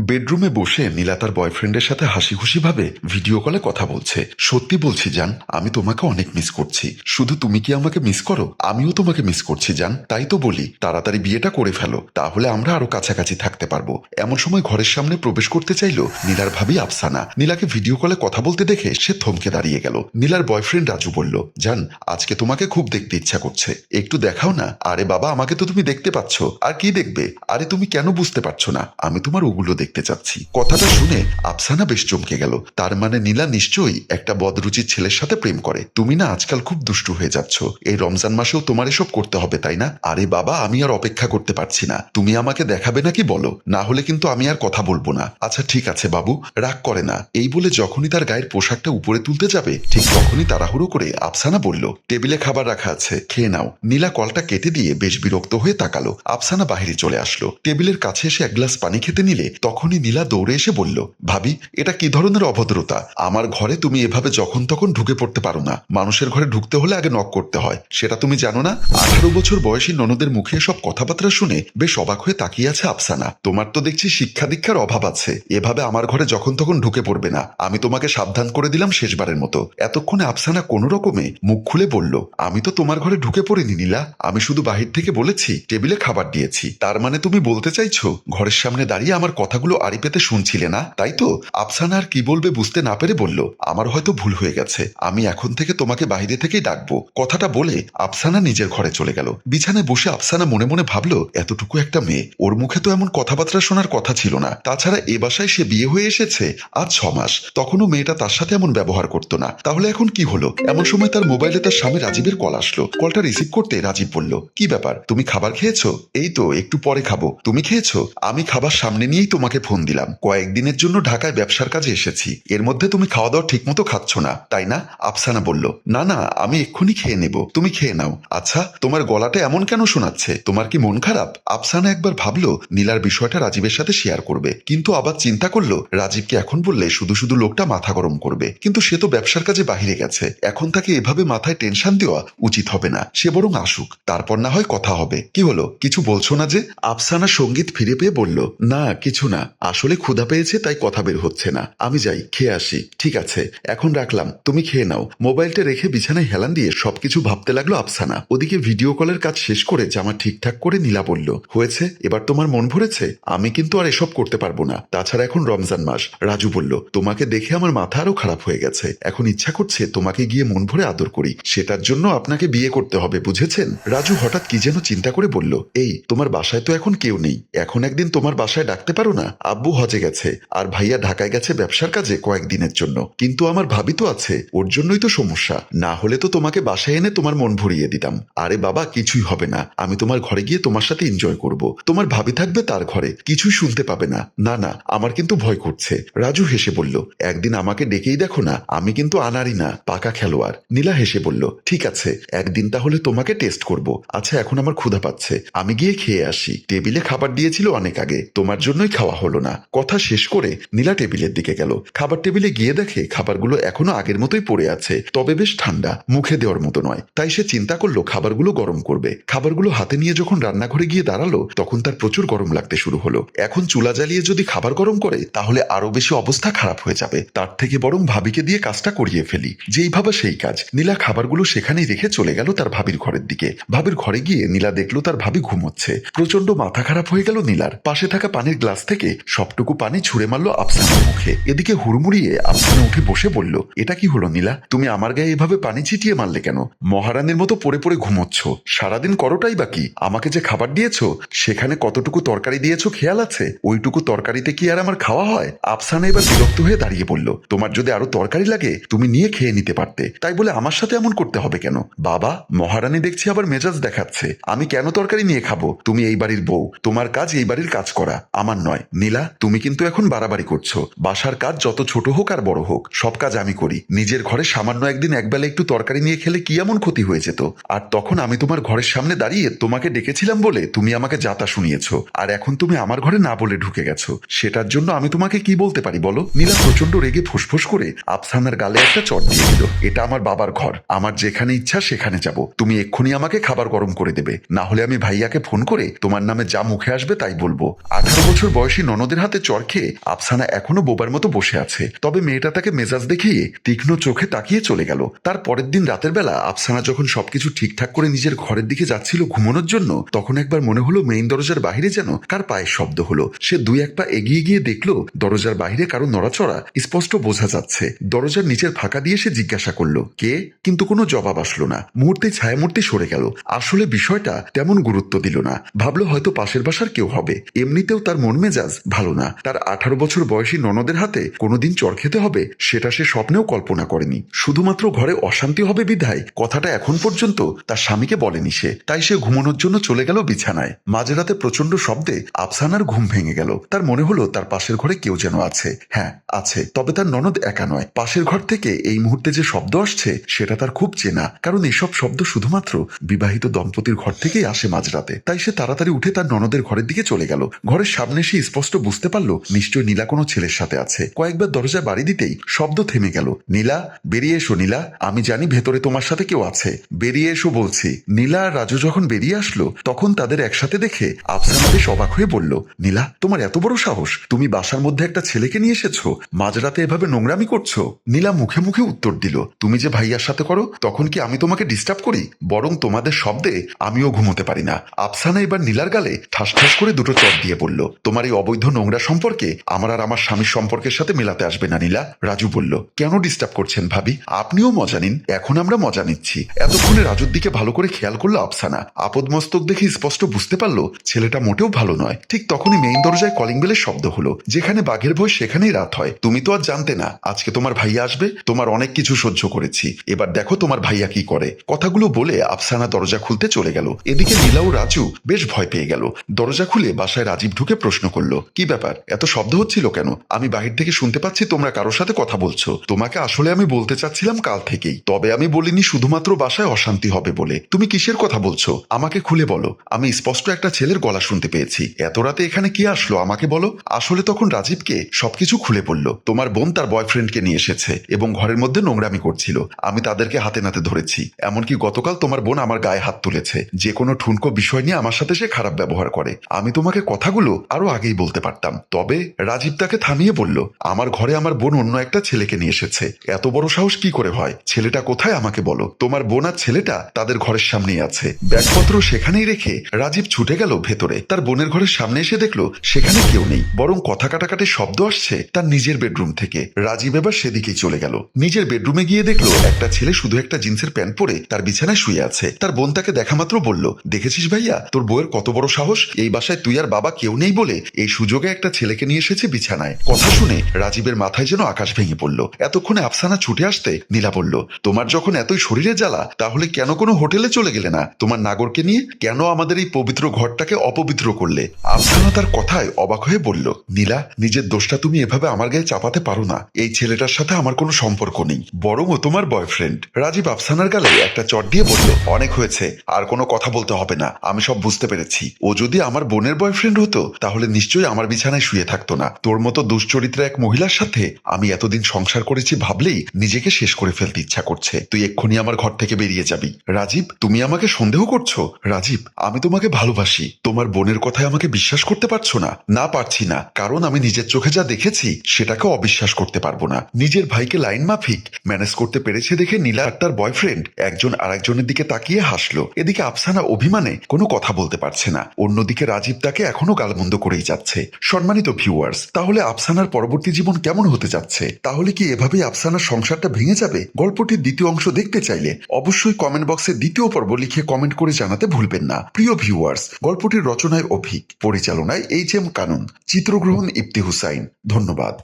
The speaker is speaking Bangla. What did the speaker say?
বেডরুমে বসে নীলা তার বয়ফ্রেন্ডের সাথে হাসি খুশি ভাবে ভিডিও কলে কথা বলছে। সত্যি বলছি, জান, আমি তোমাকে অনেক মিস করছি। শুধু তুমি কি আমাকে মিস করো? আমিও তোমাকে মিস করছি, জান। তাই তো বলি, তাড়াতাড়ি বিয়েটা করে ফেলো, তাহলে আমরা আরও কাছাকাছি থাকতে পারব। এমন সময় ঘরের সামনে প্রবেশ করতে চাইলো নীলার ভাবি আফসানা। নীলাকে ভিডিও কলে কথা বলতে দেখে সে থমকে দাঁড়িয়ে গেল। নীলার বয়ফ্রেন্ড রাজু বলল, জান, আজকে তোমাকে খুব দেখতে ইচ্ছা করছে। একটু দেখাও না? আরে বাবা, আমাকে তো তুমি দেখতে পাচ্ছ। আর কি দেখবে? আরে তুমি কেন বুঝতে পারছ না? আমি তোমার ওগুলো দেখতে চাচ্ছি। কথাটা শুনে আফসানা বেশ চমকে গেল। তার মানে নীলা নিশ্চয়ই একটা বদরুচির ছেলের সাথে প্রেম করে। তুমি না আজকাল খুব দুষ্টু হয়ে যাচ্ছ। এই রমজান মাসেও তোমার এসব করতে হবে, তাই না? আরে বাবা, আমি আর অপেক্ষা করতে পারছি না। তুমি আমাকে দেখাবে নাকি বলো? না হলে কিন্তু আমি আর কথা বলব না। আচ্ছা ঠিক আছে বাবু, রাগ করে না। এই বলে যখনই তার গায়ের পোশাকটা উপরে তুলতে যাবে, ঠিক তখনই তাড়াহুড়ো করে আফসানা বলল, টেবিলে খাবার রাখা আছে, খেয়ে নাও। নীলা কলটা কেটে দিয়ে বেশ বিরক্ত হয়ে তাকালো। আফসানা বাহিরে চলে আসলো। টেবিলের কাছে এসে এক গ্লাস পানি খেতে নিলে তখনই নীলা দৌড়ে এসে বলল, ভাবি, এটা কি ধরনের অভদ্রতা? আমার ঘরে তুমি এভাবে যখন তখন ঢুকে পড়তে পারো না। মানুষের ঘরে ঢুকতে হলে আগে নক করতে হয়। সেটা তুমি জানো না? আঠারো বছর বয়সী ননদের মুখে সব কথাবার্তা শুনে বেশ অবাক হয়ে তাকিয়ে আছে আফসানা। তোমার তো দেখছি শিক্ষা দীক্ষার অভাব আছে। এভাবে আমার ঘরে যখন তখন ঢুকে পড়বে না। আমি তোমাকে সাবধান করে দিলাম শেষবারের মতো। এতক্ষণে আফসানা কোনো রকমে মুখ খুলে বলল, আমি তো তোমার ঘরে ঢুকে পড়িনি নীলা। আমি শুধু বাহির থেকে বলেছি, টেবিলে খাবার দিয়েছি। তার মানে তুমি বলতে চাইছো, ঘরের সামনে দাঁড়িয়ে আমার কথাগুলো আড়ি পেতে শুনছিলে না? তাই তো? আফসানা আর কি বলবে বুঝতে না পেরে বলল আমার হয়তো ভুল হয়ে গেছে। আমি এখন থেকে তোমাকে বাইরে থেকেই ডাকবো। কথাটা বলে আফসানা নিজের ঘরে চলে গেল। বিছানায় বসে আফসানা মনে মনে ভাবলো, এতটুকু একটা মেয়ে। ওর মুখে তো এমন কথাবার্তা শোনার কথা ছিল না। তাছাড়া এ বাসায় সে বিয়ে হয়ে এসেছে আজ ছ মাস। তখনও মেয়েটা তার সাথে এমন ব্যবহার করতো না। তাহলে এখন কি হলো? এমন সময় তার মোবাইলে তার স্বামী রাজীবের কল আসলো। কলটা রিসিভ করতে রাজীব বলল, কি ব্যাপার? তুমি খাবার খেয়েছো? এই তো, একটু পরে খাব। তুমি খেয়েছো? আমি খাবার সামনে নিয়েই তোমাকে ফোন দিলাম। কয়েকদিনের জন্য ঢাকায় ব্যবসার কাজে এসেছি। এর মধ্যে তুমি খাওয়া দাওয়া ঠিক মতো খাচ্ছ না, তাই না? আফসানা বলল, না না, আমি এক্ষুনি খেয়ে নেব। তুমি খেয়ে নাও। আচ্ছা তোমার গলাটা এমন কেন শোনাচ্ছে? তোমার কি মন খারাপ? আফসানা একবার ভাবলো, নীলার বিষয়টা রাজীবের সাথে শেয়ার করবে। কিন্তু আবার চিন্তা করল, রাজীবকে এখন বললে শুধু শুধু লোকটা মাথা গরম করবে। কিন্তু সে তো ব্যবসার কাজে বাহিরে গেছে। এখন তাকে এভাবে মাথায় টেনশন দেওয়া উচিত হবে না। সে বরং আসুক। তারপর না হয় কথা হবে। কি হলো? কিছু বলছো না যে? আফসানা সংগীত ফিরে পেয়ে বলল, না, কিছু না। আসলে ক্ষুধা পেয়েছে, তাই কথা বের হচ্ছে না। আমি যাই, খেয়ে আসি। ঠিক আছে, এখন রাখলাম। তুমি খেয়ে নাও। মোবাইলটা রেখে বিছানায় হেলান দিয়ে সবকিছু ভাবতে লাগল আফসানা। ওদিকে ভিডিও কলের কাজ শেষ করে জামা ঠিকঠাক করে নীলা বলল, হয়েছে? এবার তোমার মন ভরেছে? আমি কিন্তু আর এসব করতে পারব না। তাছাড়া এখন রমজান মাস। রাজু বলল, তোমাকে দেখে আমার মাথা আরও খারাপ হয়ে গেছে। এখন ইচ্ছা করছে তোমাকে গিয়ে মন ভরে আদর করি। সেটার জন্য আপনাকে বিয়ে করতে হবে, বুঝেছেন? রাজু হঠাৎ কি যেন চিন্তা করে বলল, এই, তোমার বাসায় তো এখন কেউ নেই। এখন একদিন তোমার বাসায় ডাকতে পারো না? আব্বু হজে গেছে আর ভাইয়া ঢাকায় গেছে ব্যবসার কাজে কয়েকদিনের জন্য। কিন্তু আমার ভাবি তো আছে, ওর জন্যই তো সমস্যা। না হলে তো তোমাকে বাসায় এনে তোমার মন ভরিয়ে দিতাম। আরে বাবা, কিছুই হবে না। আমি তোমার ঘরে গিয়ে তোমার সাথে এনজয় করব। তোমার ভাবি থাকবে তার ঘরে, কিছুই শুনতে পাবে না। না না, আমার কিন্তু ভয় করছে। রাজু হেসে বলল, একদিন আমাকে ডেকেই দেখো না, আমি কিন্তু আনারি না, পাকা খেলোয়াড়। নীলা হেসে বলল, ঠিক আছে, একদিন তাহলে তোমাকে টেস্ট করব। আচ্ছা এখন আমার ক্ষুধা পাচ্ছে। আমি গিয়ে খেয়ে আসি। টেবিলে খাবার দিয়েছিল অনেক আগে। তোমার জন্যই খাওয়া হলো না। কথা শেষ করে নীলা টেবিলের দিকে গেল। খাবার টেবিলে গিয়ে দেখে খাবারগুলো এখনও আগের মতোই পড়ে আছে। তবে বেশ ঠান্ডা, মুখে দেওয়ার মতো নয়। তাই সে চিন্তা করল, খাবারগুলো গরম করবে। খাবারগুলো হাতে নিয়ে যখন রান্নাঘরে গিয়ে দাঁড়াল, তখন তার প্রচুর গরম লাগতে শুরু হলো। এখন চুলা জ্বালিয়ে যদি খাবার গরম করে, তাহলে আরও বেশি অবস্থা খারাপ হয়ে যাবে। তার থেকে বরং ভাবিকে দিয়ে কাজটা করিয়ে ফেলি। যেই ভাবা সেই কাজ। নীলা খাবারগুলো সেখানেই রেখে চলে গেল তার ভাবির ঘরের দিকে। ভাবির ঘরে গিয়ে নীলা দেখল তার ভাবি ঘুমোচ্ছে। প্রচণ্ড মাথা খারাপ হয়ে গেল নীলার। পাশে থাকা পানির গ্লাস থেকে সবটুকু পানি ছুঁড়ে মারলো আফসানের মুখে। এদিকে হুড়মুড়িয়ে আফসানা উঠে বসে বলল, এটা কি হলো নীলা? তুমি আমার গায়ে এভাবে পানি ছিটিয়ে মারলে কেন? মহারানীর মতো পড়ে পড়ে ঘুমোচ্ছ। সারাদিন করোটাই বাকি আমাকে যে খাবার দিয়েছ, সেখানে কতটুকু তরকারি দিয়েছ খেয়াল আছে? ওইটুকু তরকারিতে কি আর আমার খাওয়া হয়? আফসানা এবার বিরক্ত হয়ে দাঁড়িয়ে বলল, তোমার যদি আরও তরকারি লাগে, তুমি নিয়ে খেয়ে নিতে পারতে। তাই বলে আমার সাথে এমন করতে হবে কেন? বাবা, মহারানী দেখছি আবার মেজাজ দেখাচ্ছে। আমি কেন তরকারি নিয়ে খাব? তুমি এই বাড়ির বউ। তোমার কাজ এই বাড়ির কাজ করা। আমার নয়। নীলা, তুমি কিন্তু এখন বাড়াবাড়ি করছ। বাসার কাজ যত ছোট হোক আর বড় হোক, সব কাজ আমি করি। নিজের ঘরে সামান্য একদিন একবেলা একটু তরকারি নিয়ে খেলে কি এমন ক্ষতি হয়ে যেত? আর তখন আমি তোমার ঘরের সামনে দাঁড়িয়ে তোমাকে ডেকেছিলাম বলে তুমি আমাকে যাতা শুনিয়েছো। আর এখন তুমি আমার ঘরে না বলে ঢুকে গেছো। সেটার জন্য আমি তোমাকে কি বলতে পারি বলো? নীলা প্রচণ্ড রেগে ফুসফুস করে আফসানার গালে একটা চট দিয়ে দিল। এটা আমার বাবার ঘর। আমার যেখানে ইচ্ছা সেখানে যাব। তুমি এক্ষুনি আমাকে খাবার গরম করে দেবে। না হলে আমি ভাইয়াকে ফোন করে তোমার নামে যা মুখে আসবে তাই বলব। আঠারো বছর বয়সী ননদের হাতে চর খেয়ে আফসানা এখনও বোবার মতো বসে আছে। তবে মেয়েটা তাকে মেজাজ দেখিয়ে তীক্ষ্ণ চোখে তাকিয়ে চলে গেল। তার পরের দিন রাতের বেলা আফসানা যখন সবকিছু ঠিকঠাক করে নিজের ঘরের দিকে যাচ্ছিল ঘুমানোর জন্য, তখন একবার মনে হলো মেইন দরজার বাহিরে যেন কার পায়ের শব্দ হলো। সে দুই এক পা এগিয়ে গিয়ে দেখল দরজার বাহিরে কারও নড়াচড়া স্পষ্ট বোঝা যাচ্ছে। দরজার নিচের ফাঁকা দিয়ে সে জিজ্ঞাসা করল, কে? কিন্তু কোনো জবাব আসলো না। মুহূর্তে ছায়ামূর্তি সরে গেল। আসলে বিষয়টা তেমন গুরুত্ব দিল না। ভাবলো হয়তো পাশের বাসার কেউ হবে। এমনিতেও তার মন মেজাজ ভালো না। তার আঠারো বছর বয়সী ননদের হাতে কোনোদিন চর খেতে হবে, সেটা সে স্বপ্নেও কল্পনা করেনি। শুধুমাত্র ঘরে অশান্তি হবে বিধায় কথাটা এখন পর্যন্ত তার স্বামীকে বলেনি সে। তাই সে ঘুমানোর জন্য চলে গেল বিছানায়। মাঝরাতে প্রচণ্ড শব্দে আফসানার ঘুম ভেঙে গেল। তার মনে হলো তার পাশের ঘরে কেউ যেন আছে। হ্যাঁ আছে। তবে তার ননদ একা নয়। পাশের ঘর থেকে এই মুহূর্তে যে শব্দ আসছে, সেটা তার খুব চেনা। কারণ এসব শব্দ শুধুমাত্র বিবাহিত দম্পতির ঘর থেকেই আসে মাঝরাতে। তাই সে তাড়াতাড়ি উঠে তার ননদের ঘরের দিকে চলে গেল। ঘরের সামনে সে স্পষ্ট বুঝতে পারল নিশ্চয় নীলা কোনো ছেলের সাথে আছে। কয়েকবার দরজায় বাড়ি দিতেই শব্দ থেমে গেল। নীলা, বেরিয়ে এসো নীলা, আমি জানি ভেতরে তোমার সাথে কেউ আছে। বেরিয়ে এসো বলছি। নীলা আর রাজু যখন বেরিয়ে আসলো, তখন তাদের একসাথে দেখে আফসানা বেশ অবাক হয়ে বলল, নীলা, তোমার এত বড় সাহস। তুমি বাসার মধ্যে একটা ছেলেকে নিয়ে এসেছ। মাঝরাতে এভাবে নোংরামি করছ? নীলা মুখে মুখে উত্তর দিল, তুমি যে ভাইয়ার সাথে করো, তখন কি আমি তোমাকে ডিস্টার্ব করি? বরং তোমাদের শব্দে আমিও ঘুমোতে পারি না। আফসানা এবার নীলার গালে ঠাস ঠাস করে দুটো চট দিয়ে বলল, তোমার এই অবৈধ নোংরা সম্পর্কে? আমার আর আমার স্বামীর সম্পর্কের সাথে মেলাতে আসবে না, নীলা। রাজু বলল, কেন ডিস্টার্ব করছেন ভাবি? আপনিও মজা নিন। এখন আমরা মজা নিচ্ছি। এতক্ষণে রাজুর দিকে ভালো করে খেয়াল করল আফসানা। আপদমস্তক দেখে স্পষ্ট বুঝতে পারল, ছেলেটা মোটেও ভালো নয়। ঠিক তখনই মেইন দরজায় কলিং বেলের শব্দ হলো। যেখানে বাঘের ভয়, সেখানেই রাত হয়। তুমি তো আর জানতে না। আজকে তোমার ভাইয়া আসবে। তোমার অনেক কিছু সহ্য করেছি। এবার দেখো তোমার ভাইয়া কি করে। কথাগুলো বলে আফসানা দরজা খুলতে চলে গেল। এদিকে নীলা ও রাজু বেশ ভয় পেয়ে গেল। দরজা খুলে বাসায় রাজীব ঢুকে প্রশ্ন করল কি ব্যাপার? এত শব্দ হচ্ছিল কেন? আমি বাহির থেকে শুনতে পাচ্ছি তোমরা কারোর সাথে কথা বলছো। তোমাকে আসলে আমি বলতে চাচ্ছিলাম কাল থেকেই। তবে আমি বলিনি শুধুমাত্র বাসায় অশান্তি হবে বলে। তুমি কিসের কথা বলছো? আমাকে খুলে বলো। আমি স্পষ্ট একটা ছেলের গলা শুনতে পেয়েছি। এত রাতে এখানে কি আসলো আমাকে বলো? আসলে তখন রাজীবকে সবকিছু খুলে পড়ল তোমার বোন তার বয়ফ্রেন্ডকে নিয়ে এসেছে এবং ঘরের মধ্যে নোংরামি করছিল। আমি তাদেরকে হাতে নাতে ধরেছি। এমনকি গতকাল তোমার বোন আমার গায়ে হাত তুলেছে। যে কোনো ঠুনকো বিষয় নিয়ে আমার সাথে সে খারাপ ব্যবহার করে। আমি তোমাকে কথাগুলো আরও আগেই বলতে পারতাম। তবে রাজীব তাকে থামিয়ে বলল, আমার ঘরে আমার বোন অন্য একটা ছেলেকে নিয়ে এসেছে। এত বড় সাহস কি করে হয়? ছেলেটা কোথায় আমাকে বলো? তোমার বোন আর ছেলেটা তাদের ঘরের সামনেই আছে। ব্যাগপত্র সেখানেই রেখে রাজীব ছুটে গেল ভেতরে। তার বোনের ঘরের সামনে এসে দেখল, সেখানে কেউ নেই। বরং কথা কাটাকাটি শব্দ আসছে তার নিজের বেডরুম থেকে। রাজীব এবার সেদিকেই চলে গেল। নিজের বেডরুমে গিয়ে দেখল, একটা ছেলে শুধু একটা জিন্সের প্যান্ট পরে তার বিছানায় শুয়ে আছে। তার বোন তাকে দেখা মাত্র বলল, দেখেছিস ভাইয়া? তোর বউয়ের কত বড় সাহস? এই বাসায় তুই আর বাবা কেউ নেই বলে এই সুযোগে একটা ছেলেকে নিয়ে এসেছে বিছানায়। কথা শুনে রাজীবের মাথায় যেন আকাশ ভেঙে পড়ল। এতক্ষণে আফসানা ছুটে আসতে নীলা বলল, তোমার যখন এতই শরীরে জ্বালা, তাহলে কেন কোনো হোটেলে চলে গেলে না? তোমার নাগরকে নিয়ে কেন আমাদের এই পবিত্র ঘরটাকে অপবিত্র করলে? আফসানা তার কথায় অবাক হয়ে বলল, নীলা, নিজের দোষটা তুমি এভাবে আমার গায়ে চাপাতে পারো না। এই ছেলেটার সাথে আমার কোনো সম্পর্ক নেই, বরং ও তোমার বয়ফ্রেন্ড রাজীব আফসানার গালে একটা চট দিয়ে বলল, অনেক হয়েছে, আর কোনো কথা বলতে হবে না। আমি সব বুঝতে পেরেছি। ও যদি আমার বোনের বয়ফ্রেন্ড হতো, তাহলে নিশ্চয়ই আমার বিছানায় শুয়ে থাকতো না। তোর মতো দুশ্চরিত্রা এক মহিলার সাথে আমি এতদিন সংসার করেছি ভাবলেই নিজেকে শেষ করে ফেলতে ইচ্ছা করছে। তুই এক্ষুনি আমার ঘর থেকে বেরিয়ে যাবি। রাজীব, তুমি আমাকে সন্দেহ করছ? রাজীব, আমি তোমাকে ভালোবাসি। তোমার বোনের কথায় আমাকে বিশ্বাস করতে পারছ না? না পারছি না। কারণ আমি নিজের চোখে যা দেখেছি, সেটাকে অবিশ্বাস করতে পারব না। নিজের ভাইকে লাইন মাফিক। ম্যানেজ করতে পেরেছে দেখে নীলা আর তার বয়ফ্রেন্ড একজন আরেকজনের দিকে তাকিয়ে হাসলো। এদিকে আফসানা অভিমানে কোনো কথা বলতে পারছে না। অন্যদিকে রাজীব তাকে এখনও গালমন্দ করেই যাচ্ছে সম্মানিত ভিউয়ার্স তাহলে আফসানার পরবর্তী জীবন কেমন হতে যাচ্ছে? তাহলে কি এভাবেই আফসানার সংসারটা ভেঙে যাবে? গল্পটির দ্বিতীয় অংশ দেখতে চাইলে অবশ্যই কমেন্ট বক্সে দ্বিতীয় পর্ব লিখে কমেন্ট করে জানাতে ভুলবেন না। প্রিয় ভিউয়ার্স গল্পটির রচনায় অভিক, পরিচালনায় এইচ এম কানুন, চিত্রগ্রহণ ইফতি হুসাইন। ধন্যবাদ।